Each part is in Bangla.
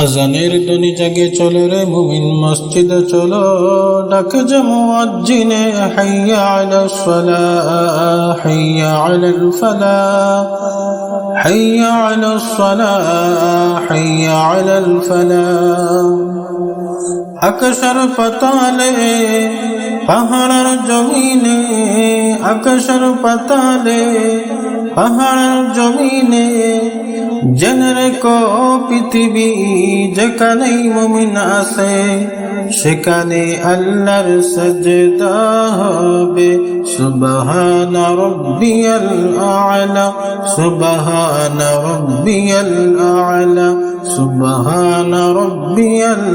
আজানের দনি জাগে চলো রে মুমিন মসজিদে চলো, ডাক যে মুয়াজ্জিনে, হাইয়া আলা সালা, হাইয়া আলা ফালা, হাইয়া আলা সালা, হাইয়া আলা ফালা। আকাশের পাতালে, পাহাড়ের জমিনে, আকাশের পাতালে, পাহাড়ের জমিনে জেনে রেখো পৃথিবী যেখানেই মুমিন আছে সেখানে আল্লাহর সজদা হবে সুবহান রব্বিয়াল আ'লা সুবহান রব্বিয়াল আ'লা সুবহান রব্বিয়াল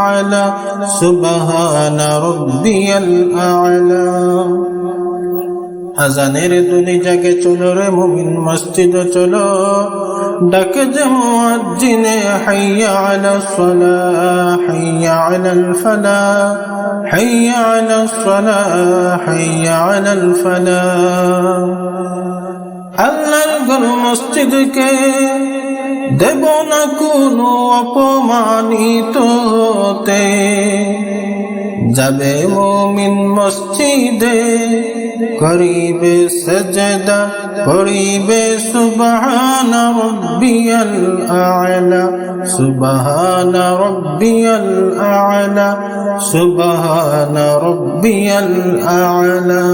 আ'লা সুবহান রব্বিয়াল আ'লা আজানের দুনি জাগে চলো রে মুমিন মসজিদ, চলো। ডাকে যে মুয়াজ্জিনে, হাইয়া আলা সালা, হাইয়া আলা ফালা হাইয়া আলা সালা, হাইয়া আলা ফালা আল্লাহর ঘর মসজিদকে দেব না কোনো অপমানিত হতে যাবে মুমিন মসজিদে। করিবে সজদা করিবে সুবহান রব্বিয়াল আ'লা, সুবহান রব্বিয়াল আ'লা, সুবহান রব্বিয়াল আ'লা।